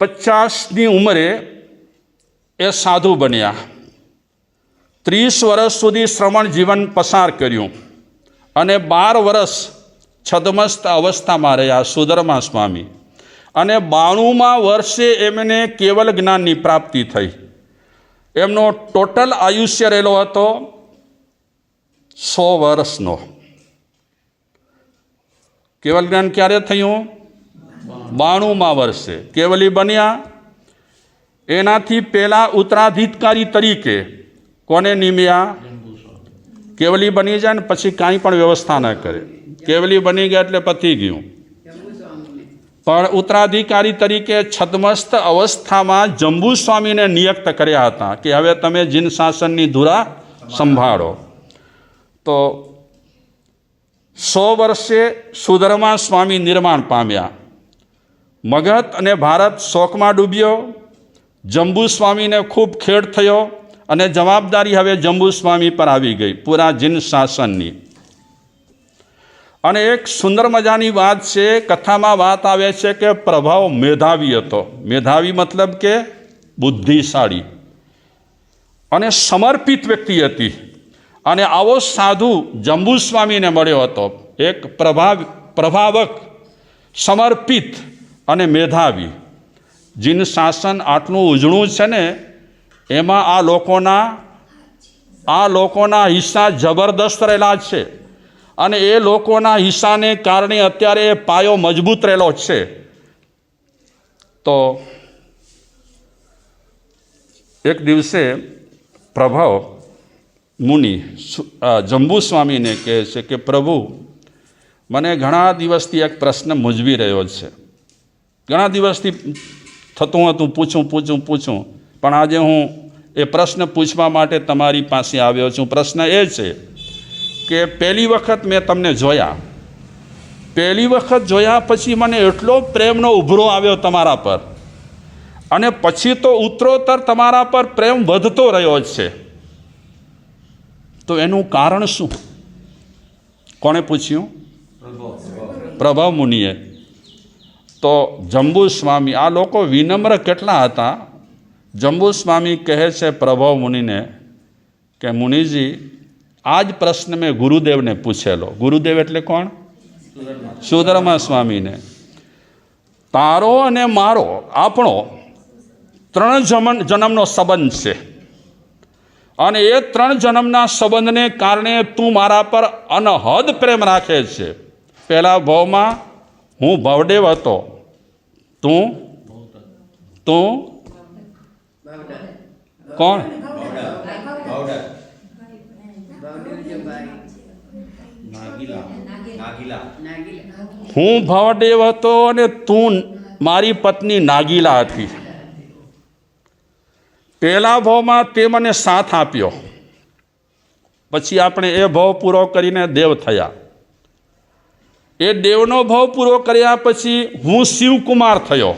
પચાસની ઉંમરે એ સાધુ બન્યા. ત્રીસ વર્ષ સુધી શ્રવણ જીવન પસાર કર્યું અને બાર વર્ષ છદમસ્ત અવસ્થામાં રહ્યા સુધર્મા સ્વામી. અને બાણુંમાં વર્ષે એમને કેવલ જ્ઞાનની પ્રાપ્તિ થઈ. એમનો ટોટલ આયુષ્ય રહેલો હતો સો વર્ષનો. કેવલ જ્ઞાન ક્યારે થયું? બાણુંમાં વર્ષે કેવલી બન્યા? એનાથી પહેલાં ઉત્તરાધિકારી તરીકે કોને નિમ્યા? કેવલી બની જાય ને પછી કાંઈ પણ વ્યવસ્થા ન કરે. કેવલી બની ગયા એટલે પતી ગયું. પણ ઉત્તરાધિકારી તરીકે છદમસ્ત અવસ્થામાં જંબુ સ્વામીને નિયુક્ત કર્યા હતા કે હવે તમે જીન શાસનની ધુરા સંભાળો. તો સો વર્ષે સુધર્મા સ્વામી નિર્માણ પામ્યા. મગધ અને ભારત શોકમાં ડૂબ્યો. જંબુસ્વામીને ખૂબ ખેડ થયો અને જવાબદારી હવે જંબુસ્વામી પર આવી ગઈ, પૂરા જીન શાસનની. અને એક સુંદર મજાની વાત છે, કથામાં વાત આવે છે કે પ્રભાવ મેધાવી હતો. મેધાવી મતલબ કે બુદ્ધિશાળી. અને સમર્પિત વ્યક્તિ હતી. અને આવો સાધુ જંબુસ્વામીને મળ્યો હતો. એક પ્રભાવ, પ્રભાવક, સમર્પિત અને મેધાવી. જીન શાસન આટલું ઉજળું છે ને, એમાં આ લોકોના આ લોકોના હિસ્સા જબરદસ્ત રહેલા છે. અને એ લોકોના હિસ્સાને કારણે અત્યારે એ પાયો મજબૂત રહેલો છે. તો એક દિવસે પ્રભાવ મુનિ જંબુ સ્વામીને કહે છે કે, પ્રભુ, મને ઘણા દિવસથી એક પ્રશ્ન મૂંઝવી રહ્યો છે. ઘણા દિવસથી થતું હતું પૂછું પૂછું પૂછું. પણ આજે હું એ પ્રશ્ન પૂછવા માટે તમારી પાસે આવ્યો છું. પ્રશ્ન એ છે કે પહેલી વખત મેં તમને જોયા. પહેલી વખત જોયા પછી મને એટલો પ્રેમનો ઉભરો આવ્યો તમારા પર. અને પછી તો ઉત્તરોત્તર તમારા પર પ્રેમ વધતો રહ્યો છે. તો એનું કારણ શું? કોણે પૂછ્યું? પ્રભાવ મુનિએ. તો જંબુ સ્વામી આ લોકો વિનમ્ર કેટલા હતા? જંબુ સ્વામી કહે છે પ્રભવ મુનિને કે, મુનિજી આ જ પ્રશ્ન મેં ગુરુદેવને પૂછેલો. ગુરુદેવ એટલે કોણ? સુધર્મા સ્વામીને. તારો અને મારો, આપણો ત્રણ જમન, જન્મનો સંબંધ છે. અને એ ત્રણ જન્મના સંબંધને કારણે તું મારા પર અનહદ પ્રેમ રાખે છે. પહેલા ભાવમાં હું ભવદેવ હતો. તું? તું? કોણ? હું ભાવડેવ હતો અને તું મારી પત્ની નાગીલા હતી. પહેલા ભાવમાં તે મને સાથ આપ્યો. પછી આપણે એ ભાવ પૂરો કરીને દેવ થયા. એ દેવનો ભાવ પૂરો કર્યા પછી હું શિવકુમાર થયો.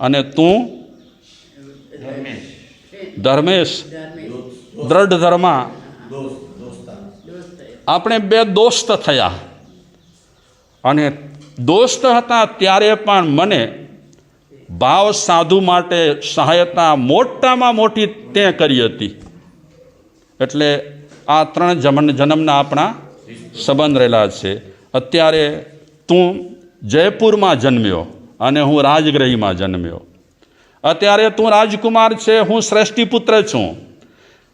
અને તું? ધર્મેશ. દ્રઢ ધર્મા. આપણે બે દોસ્ત થયા. અને દોસ્ત હતા ત્યારે પણ મને ભાવ સાધુ માટે સહાયતા મોટામાં મોટી તે કરી હતી. એટલે આ ત્રણ જમન જન્મના આપણા સંબંધ રહેલા છે. અત્યારે તું જયપુરમાં જન્મ્યો અને હું રાજગ્રહીમાં જન્મ્યો. અત્યારે તું રાજકુમાર છે, હું શ્રેષ્ઠીપુત્ર છું.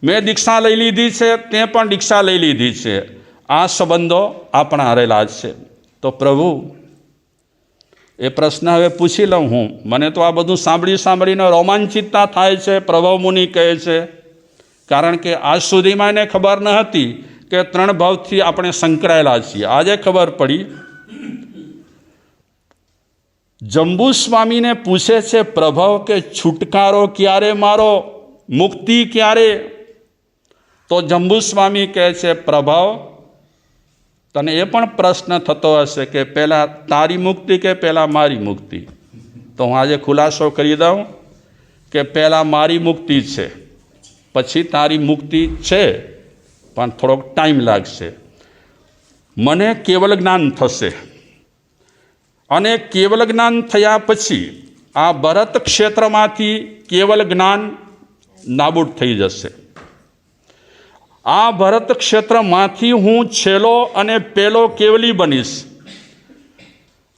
મેં દીક્ષા લઈ લીધી છે, તે પણ દીક્ષા લઈ લીધી છે. આ સંબંધો આપણા હરેલા છે. તો પ્રભુ, એ પ્રશ્ન હવે પૂછી લઉં હું. મને તો આ બધું સાંભળી સાંભળીને રોમાંચિતતા થાય છે, પ્રભવ મુનિ કહે છે. કારણ કે આજ સુધીમાં એને ખબર ન હતી કે ત્રણ ભાવથી આપણે સંકળાયેલા છીએ. આજે ખબર પડી જંબુ સ્વામીને પૂછે છે, પ્રભાવ, કે છુટકારો ક્યારે મારો? મુક્તિ ક્યારે? તો જંબુ સ્વામી કહે છે, પ્રભાવ, તને એ પણ પ્રશ્ન થતો હશે કે પહેલાં તારી મુક્તિ કે પહેલાં મારી મુક્તિ? તો હું આજે ખુલાસો કરી દઉં કે પહેલાં મારી મુક્તિ છે, પછી તારી મુક્તિ છે. પણ થોડોક ટાઈમ લાગશે. મને કેવલ જ્ઞાન થશે. અને કેવલ જ્ઞાન થયા પછી આ ભરત ક્ષેત્રમાંથી કેવલ જ્ઞાન નાબૂદ થઈ જશે. આ ભરત ક્ષેત્રમાંથી હું છેલ્લો અને પેલો કેવલી બનીશ.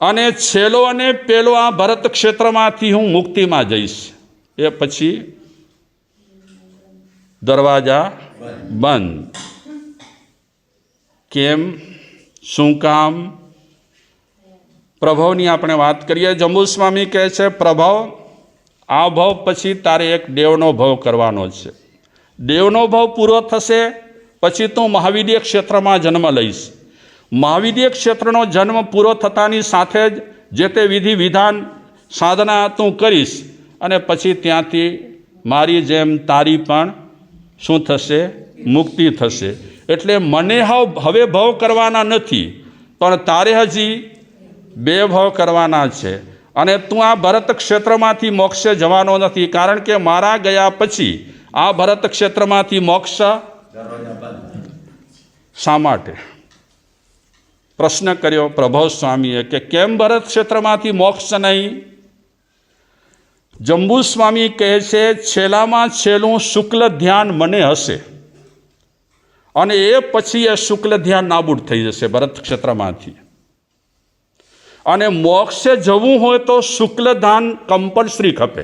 અને છેલ્લો અને પેલો આ ભરત ક્ષેત્રમાંથી હું મુક્તિમાં જઈશ. એ પછી દરવાજા બંધ. કેમ? શું કામ? પ્રભાવની આપણે વાત કરીએ. જંબુસ્વામી કહે છે, પ્રભાવ, આ ભાવ પછી તારે એક દેવનો ભાવ કરવાનો છે. દેવનો ભાવ પૂરો થશે પછી તું મહાવિદ્ય ક્ષેત્રમાં જન્મ લઈશ. મહાવિદ્ય ક્ષેત્રનો જન્મ પૂરો થતાની સાથે જ જે તે વિધિ, વિધાન, સાધના તું કરીશ અને પછી ત્યાંથી મારી જેમ તારી પણ શું થશે? મુક્તિ થશે. એટલે મને હાવ હવે ભાવ કરવાના નથી, પણ તારે હજી બે ભાવ કરવાના છે. અને તું આ ભરત ક્ષેત્રમાંથી મોક્ષે જવાનો નથી, કારણ કે મારા ગયા પછી આ ભરત ક્ષેત્રમાંથી મોક્ષ શા માટે? પ્રશ્ન કર્યો પ્રભવ સ્વામીએ કે કેમ ભરત ક્ષેત્રમાંથી મોક્ષ નહીં? જંબુ સ્વામી કહે છે, છેલ્લામાં છેલ્લું શુક્લ ધ્યાન મને હશે. અને એ પછી એ શુક્લ ધ્યાન નાબૂદ થઈ જશે ભરત ક્ષેત્રમાંથી. અને મોક્ષે જવું હોય તો શુક્લ ધ્યાન કમ્પલસરી ખપે.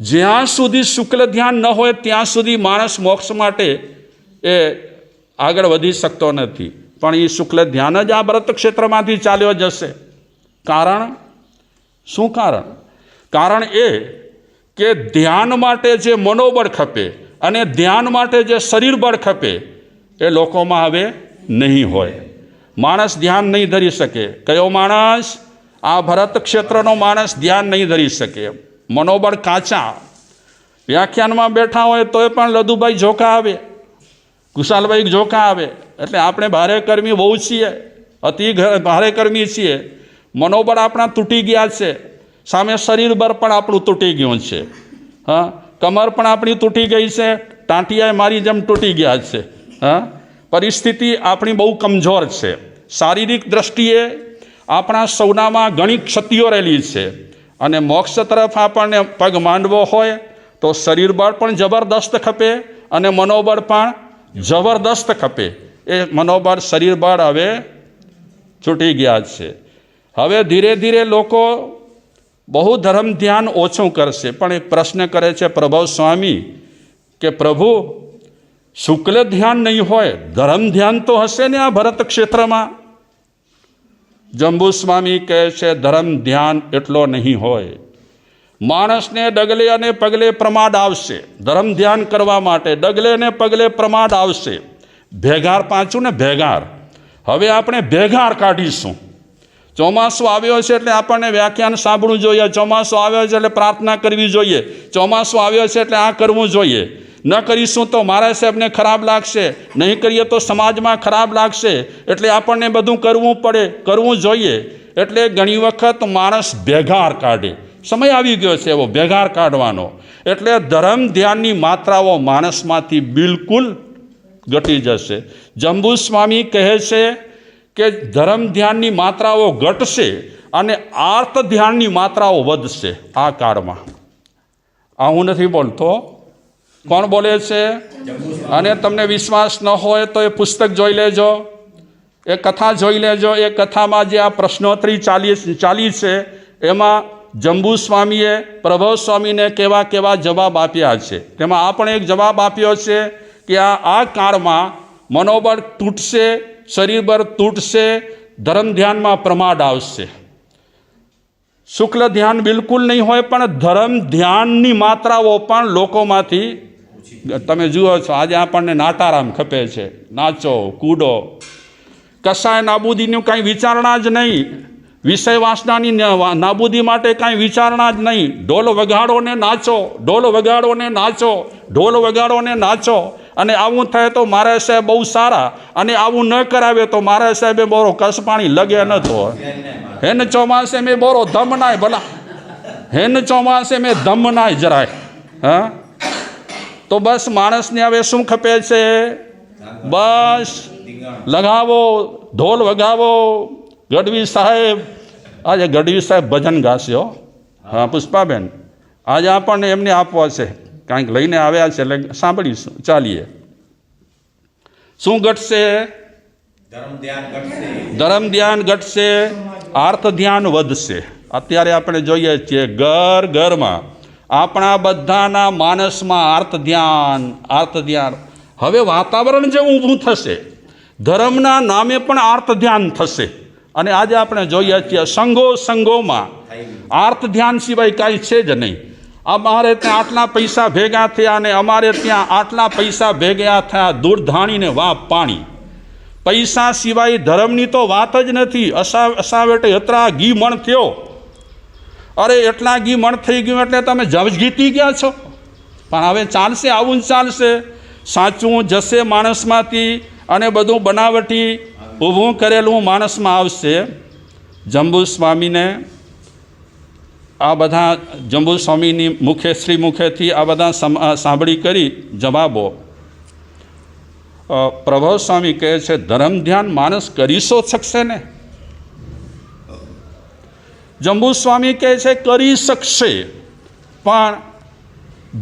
જ્યાં સુધી શુક્લ ધ્યાન ન હોય, ત્યાં સુધી માણસ મોક્ષ માટે એ આગળ વધી શકતો નથી. પણ એ શુક્લ ધ્યાન જ આ ભરત ક્ષેત્રમાંથી ચાલ્યો જશે. કારણ? શું કારણ? કારણ એ કે ધ્યાન માટે જે મનોબળ ખપે અને ધ્યાન માટે જે શરીર બળ ખપે એ લોકોમાં હવે નહીં હોય. માણસ ધ્યાન નહીં ધરી શકે. કયો માણસ? આ ભરત ક્ષેત્રનો માણસ ધ્યાન નહીં ધરી શકે. મનોબળ કાચા. વ્યાખ્યાનમાં બેઠા હોય તોય પણ લદુભાઈ ઝોકા આવે. કુશાલભાઈ ઝોકા આવે. એટલે આપણે ભારે કર્મી બહુ છીએ. અતિ ભારે કર્મી છીએ. મનોબળ આપણા તૂટી ગયા છે. સામે શરીર બળ પણ આપણું તૂટી ગયું છે. હા? કમર પણ આપણી તૂટી ગઈ છે. ટાંટિયાએ મારી જેમ તૂટી ગયા છે. હા? પરિસ્થિતિ આપણી બહુ કમજોર છે. શારીરિક દ્રષ્ટિએ આપણા સૌનામાં ઘણી ક્ષતિઓ રહેલી છે. અને મોક્ષ તરફ આપણને પગ માંડવો હોય તો શરીર બળ પણ જબરદસ્ત ખપે અને મનોબળ પણ જબરદસ્ત ખપે. એ મનોબળ, શરીર બળ હવે છૂટી ગયા છે. હવે ધીરે ધીરે લોકો બહુ ધર્મ ધ્યાન ઓછું કરશે. પણ એક પ્રશ્ન કરે છે પ્રભવ સ્વામી, કે પ્રભુ, શુક્લ ધ્યાન નહીં હોય, ધર્મ ધ્યાન તો હશે ને આ ભરત ક્ષેત્રમાં? જંબુ સ્વામી કહે છે, ધર્મ ધ્યાન એટલો નહીં હોય. માણસને ડગલે અને પગલે પ્રમાદ આવશે. ધર્મ ધ્યાન કરવા માટે ડગલે ને પગલે પ્રમાદ આવશે. ભેગાર પાંચું ને ભેગાર. હવે આપણે ભેગાર કાઢીશું. ચોમાસું આવ્યો છે એટલે આપણને વ્યાખ્યાન સાંભળવું જોઈએ. ચોમાસું આવ્યો છે એટલે પ્રાર્થના કરવી જોઈએ. ચોમાસું આવ્યો છે એટલે આ કરવું જોઈએ. ન કરીશું તો મારા સાહેબને ખરાબ લાગશે. નહીં કરીએ તો સમાજમાં ખરાબ લાગશે. એટલે આપણને બધું કરવું પડે, કરવું જોઈએ. એટલે ઘણી વખત માણસ ભેગાર કાઢે. સમય આવી ગયો છે એવો, ભેગાર કાઢવાનો. એટલે ધર્મ ધ્યાનની માત્રાઓ માણસમાંથી બિલકુલ ઘટી જશે. જંબુ સ્વામી કહે છે કે ધર્મ ધ્યાનની માત્રાઓ ઘટશે અને આર્ત ધ્યાનની માત્રાઓ વધશે આ કાળમાં. આ હું નથી બોલતો. કોણ બોલે છે? અને તમને વિશ્વાસ ન હોય તો એ પુસ્તક જોઈ લેજો. એ કથા જોઈ લેજો. એ કથામાં જે આ પ્રશ્નોત્તરી ચાલી ચાલી છે, એમાં જંબુ સ્વામીએ પ્રભવ સ્વામીને કેવા કેવા જવાબ આપ્યા છે. તેમાં આ પણ એક જવાબ આપ્યો છે કે આ આ કાળમાં મનોબળ તૂટશે શરીર બળ તૂટશે, ધર્મ ધ્યાનમાં પ્રમાદ આવશે. શુક્લ ધ્યાન બિલકુલ નહીં હોય, પણ ધર્મ ધ્યાનની માત્રાઓ પણ લોકોમાંથી તમે જુઓ છો, આજે આપણને નાટારામ ખપે છે. નાચો કૂડો કસાય નાબૂદીનું કાંઈ વિચારણા જ નહીં. વિષય વાસનાની નાબૂદી માટે કાંઈ વિચારણા જ નહીં. ઢોલ વગાડો ને નાચો, ઢોલ વગાડો ને નાચો, ઢોલ વગાડો ને નાચો. અને આવું થાય તો મારા સાહેબ બહુ સારા. અને આવું ન કરાવે તો મારા સાહેબે બોરો કસ પાણી લગે ન તો. હેન ચોમાસે મેં બોરો ધમ નાય ભલા. હેન ચોમાસે મેં ધમ નાય જરાય. હા? તો બસ માણસને હવે શું ખપે છે? બસ લગાવો, ઢોલ વગાવો. ગઢવી સાહેબ, આજે ગઢવી સાહેબ ભજન ગાસ્યો હા, પુષ્પાબેન. આજે આપણને એમને આપવા છે. કાંઈક લઈને આવ્યા છે એટલે સાંભળીશું. ચાલીએ. શું ઘટશે? ધર્મ ધ્યાન ઘટશે, આર્થ ધ્યાન વધશે. અત્યારે આપણે જોઈએ છીએ ઘર ઘરમાં. આપણા બધાના માનસમાં આર્થ ધ્યાન આર્થ ધ્યાન. હવે વાતાવરણ જે ઊભું થશે, ધર્મના નામે પણ આર્થ ધ્યાન થશે. અને આજે આપણે જોઈએ છીએ સંઘો સંઘોમાં આર્થ ધ્યાન સિવાય કાંઈ છે જ નહીં. અમારે ત્યાં આટલા પૈસા ભેગા થયા અને અમારે ત્યાં આટલા પૈસા ભેગા થયા દૂરધાણીને વાપ પાણી. પૈસા સિવાય ધર્મની તો વાત જ નથી. અસા, અસાવેટે એટલા ઘી મણ થયો. અરે, એટલા ઘી મણ થઈ ગયું એટલે તમે જજ જીતી ગયા છો. પણ હવે ચાલશે, આવું ચાલશે. સાચું જશે માણસમાંથી અને બધું બનાવટી ઊભું કરેલું માણસમાં આવશે. જંબુ સ્વામીને આ બધા જંબુ સ્વામીની મુખે શ્રી મુખેથી આ બધા સાંભળી કરી જવાબો. પ્રભવ સ્વામી કહે છે, ધર્મ ધ્યાન માણસ કરી શો શકશે ને? જંબુ સ્વામી કહે છે, કરી શકશે, પણ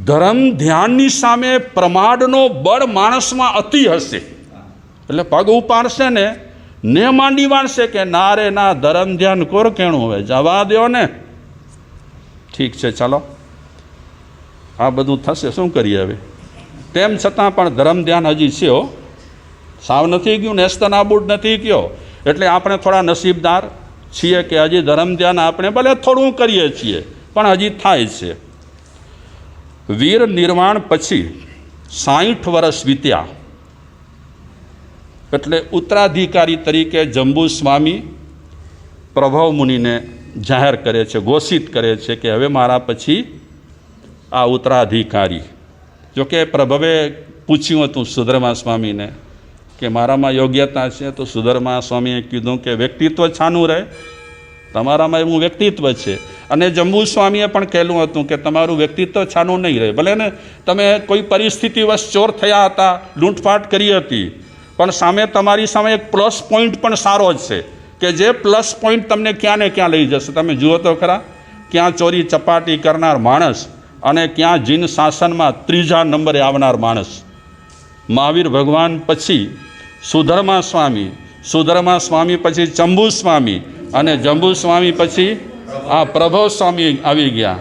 ધર્મ ધ્યાનની સામે પ્રમાડનો બળ માણસમાં અતિ હશે. એટલે પગ ઉપાડશે ને ને માંડી વાળશે કે, ના રે, ના, ધર્મ ધ્યાન કોર કેણું હવે? જવા દ્યો ને. ઠીક છે, ચાલો. આ બધું થશે, શું કરીએ હવે? તેમ છતાં પણ ધર્મ ધ્યાન હજી છે, હો. સાવ નથી ગયું નેસ્તનાબૂદ નથી ગયો. એટલે આપણે થોડા નસીબદાર છીએ કે હજી ધર્મ ધ્યાન આપણે ભલે થોડું કરીએ છીએ, પણ હજી થાય છે. વીર નિર્માણ પછી સાહીઠ વર્ષ વીત્યા. એટલે ઉત્તરાધિકારી તરીકે જંબુ સ્વામી પ્રભવ મુનિને જાહેર કરે છે, ઘોષિત કરે છે કે હવે મારા પછી આ ઉત્તરાધિકારી. જોકે પ્રભવે પૂછ્યું હતું સુધરમા સ્વામીને કે મારામાં યોગ્યતા છે તો સુધરમા સ્વામીએ કીધું કે વ્યક્તિત્વ છાનું રહે. તમારામાં એવું વ્યક્તિત્વ છે. અને જંબુ સ્વામીએ પણ કહેલું હતું કે તમારું વ્યક્તિત્વ છાનું નહીં રહે. ભલે ને તમે કોઈ પરિસ્થિતિવશ ચોર થયા હતા, લૂંટફાટ કરી હતી, પણ સામે તમારી સામે એક પ્લસ પોઈન્ટ પણ સારો જ છે. કે જે પ્લસ પોઈન્ટ તમને ક્યાં ને ક્યાં લઈ જશે? તમે જુઓ તો ખરા. ક્યાં ચોરી ચપાટી કરનાર માણસ અને ક્યાં જીન શાસનમાં ત્રીજા નંબરે આવનાર માણસ. મહાવીર ભગવાન પછી સુધર્મા સ્વામી સુધર્મા સ્વામી પછી ચંબુ સ્વામી અને જંબુ સ્વામી પછી આ પ્રભવ સ્વામી આવી ગયા.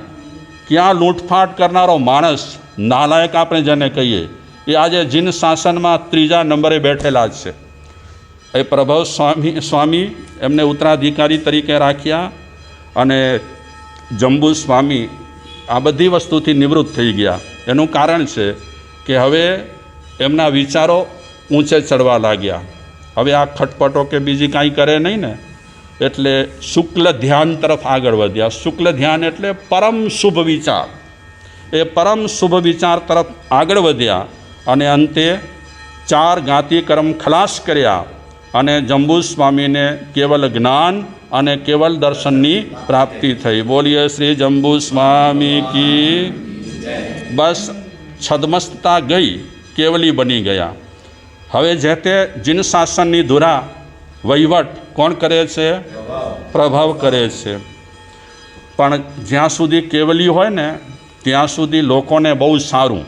ક્યાં લૂંટફાટ કરનારો માણસ નાલાયક આપણે જેને કહીએ, એ આજે જીન શાસનમાં ત્રીજા નંબરે બેઠેલા જ છે. એ પ્રભવ સ્વામી સ્વામી એમને ઉત્તરાધિકારી તરીકે રાખ્યા અને જંબુ સ્વામી આ બધી વસ્તુથી નિવૃત્ત થઈ ગયા. એનું કારણ છે કે હવે એમના વિચારો ઊંચે ચડવા લાગ્યા. હવે આ ખટપટો કે બીજી કાંઈ કરે નહીં ને, એટલે શુક્લ ધ્યાન તરફ આગળ વધ્યા. શુક્લ ધ્યાન એટલે પરમ શુભ વિચાર. એ પરમ શુભ વિચાર તરફ આગળ વધ્યા અને અંતે ચાર ગાંતી કર્મ ખલાસ કર્યા. અને જંબુ સ્વામીને કેવલ જ્ઞાન અને કેવલ દર્શનની પ્રાપ્તિ થઈ. બોલીએ શ્રી જંબુ સ્વામી કી. બસ છદમસ્તતા ગઈ, કેવલી બની ગયા. હવે જે તે જીન શાસનની ધુરા, વહીવટ કોણ કરે છે? પ્રભાવ કરે છે. પણ જ્યાં સુધી કેવલી હોય ને, ત્યાં સુધી લોકોને બહુ સારું.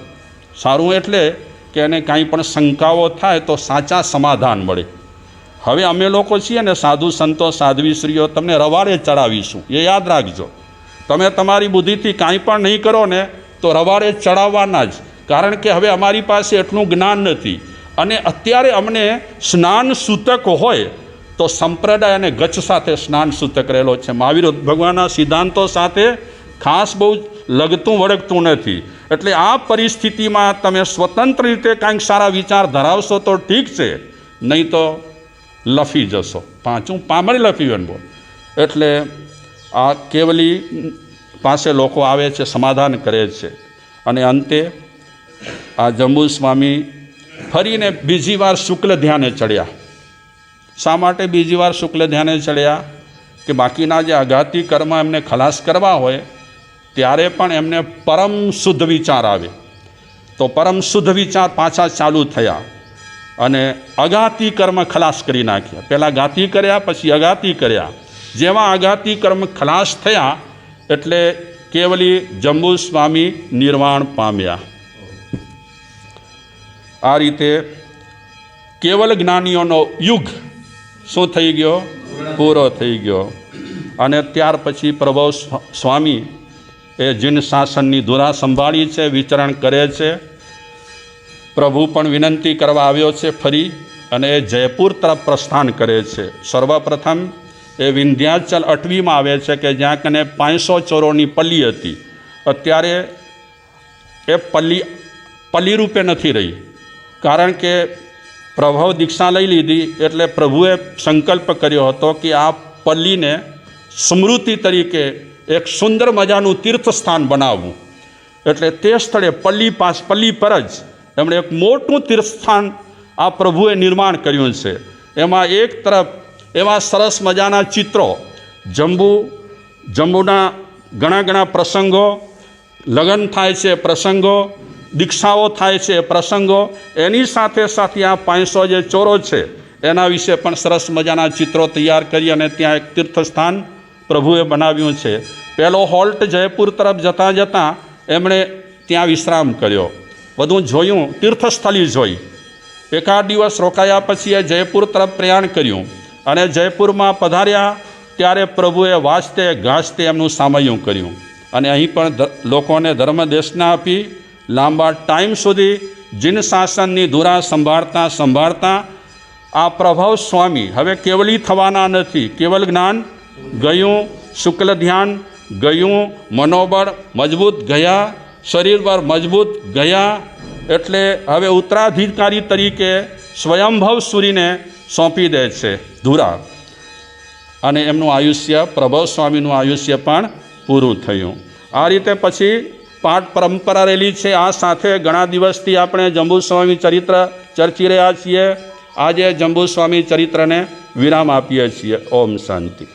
સારું એટલે કે એને કાંઈ પણ શંકાઓ થાય તો સાચા સમાધાન મળે. હવે અમે લોકો છીએ ને સાધુ સંતો સાધ્વી સ્ત્રીઓ તમને રવાડે ચડાવીશું. એ યાદ રાખજો. તમે તમારી બુદ્ધિથી કાંઈ પણ નહીં કરો ને, તો રવાડે ચડાવવાના જ. કારણ કે હવે અમારી પાસે એટલું જ્ઞાન નથી. અને અત્યારે અમને સ્નાન સૂતક હોય, તો સંપ્રદાય અને ગચ્છ સાથે સ્નાન સૂતક રહેલો છે. મહાવીર ભગવાનના સિદ્ધાંતો સાથે ખાસ બહુ લગતું વળગતું નથી. એટલે આ પરિસ્થિતિમાં તમે સ્વતંત્ર રીતે કાંઈક સારા વિચાર ધરાવશો તો ઠીક છે. નહીં તો લફી જશો. પાંચું પામડી લફી બનવો એટલે આ કેવલી પાસે લોકો આવે છે, સમાધાન કરે છે. અને અંતે આ જંબુ સ્વામી ફરીને બીજી વાર શુક્લ ધ્યાને ચડ્યા. શા માટે બીજી વાર શુક્લ ધ્યાને ચડ્યા? કે બાકીના જે આઘાતી કર્મ એમને ખલાસ કરવા હોય, ત્યારે પણ એમને પરમ શુદ્ધ વિચાર આવે. તો પરમ શુદ્ધ વિચાર પાછા ચાલુ થયા. અને અગાતી કર્મ ખલાસ કરી નાખ્યા. પહેલાં ગાતી કર્યા, પછી અગાતી કર્યા. જેવા અગાતી કર્મ ખલાસ થયા, એટલે કેવલી જંબુ સ્વામી નિર્વાણ પામ્યા. આ રીતે કેવલ જ્ઞાનીઓનો યુગ શું થઈ ગયો? પૂરો થઈ ગયો. અને ત્યાર પછી પ્રભવ સ્વ- સ્વામી એ જીન શાસનની ધુરા સંભાળી છે, વિચરણ કરે છે. પ્રભુ પણ વિનંતી કરવા આવ્યો છે ફરી અને એ જયપુર તરફ પ્રસ્થાન કરે છે. સર્વપ્રથમ એ વિંધ્યાચલ અટવીમાં આવે છે કે જ્યાં કને પાંચસો ચોરોની પલ્લી હતી. અત્યારે એ પલ્લી પલ્લી રૂપે નથી રહી. કારણ કે પ્રભવ દીક્ષા લઈ લીધી એટલે પ્રભુએ સંકલ્પ કર્યો હતો કે આ પલ્લીને સ્મૃતિ તરીકે એક સુંદર મજાનું તીર્થસ્થાન બનાવવું. એટલે તે સ્થળે પલ્લી પાસ, પલ્લી પર જ એમણે એક મોટું તીર્થસ્થાન આ પ્રભુએ નિર્માણ કર્યું છે. એમાં એક તરફ એવા સરસ મજાના ચિત્રો, જંબુ, જંબુના ઘણા ઘણા પ્રસંગો, લગ્ન થાય છે પ્રસંગો, દીક્ષાઓ થાય છે પ્રસંગો, એની સાથે સાથે આ પાંચસો જે ચોરો છે, એના વિશે પણ સરસ મજાના ચિત્રો તૈયાર કરી અને ત્યાં એક તીર્થસ્થાન પ્રભુએ બનાવ્યું છે. પહેલો હોલ્ટ જયપુર તરફ જતાં જતાં એમણે ત્યાં વિશ્રામ કર્યો. બધું જોયું, તીર્થસ્થળી જોઈ. એકાદ દિવસ રોકાયા પછી એ જયપુર તરફ પ્રયાણ કર્યું અને જયપુરમાં પધાર્યા ત્યારે પ્રભુએ વાંચતે ગાજતે એમનું સામયું કર્યું. અને અહીં પણ લોકોને ધર્મ દેશના આપી લાંબા ટાઈમ સુધી જીન શાસનની ધુરા સંભાળતા સંભાળતા આ પ્રભાવ સ્વામી હવે કેવલી થવાના નથી. કેવલ જ્ઞાન, ગયું, શુક્લ ધ્યાન, ગયું, મનોબળ, મજબૂત ગયા શરીર પર મજબૂત ગયા એટલે હવે ઉત્તરાધિકારી તરીકે સ્વયંભવ સૂરીને સોંપી દે છે ધુરા. અને એમનું આયુષ્ય, પ્રભવ સ્વામીનું આયુષ્ય પણ પૂરું થયું. આ રીતે પછી પાઠ પરંપરા રહેલી છે. આ સાથે ઘણા દિવસથી આપણે જંબુ સ્વામી ચરિત્ર ચર્ચી રહ્યા છીએ. આજે જંબુ સ્વામી ચરિત્રને વિરામ આપીએ છીએ. ઓમ શાંતિ.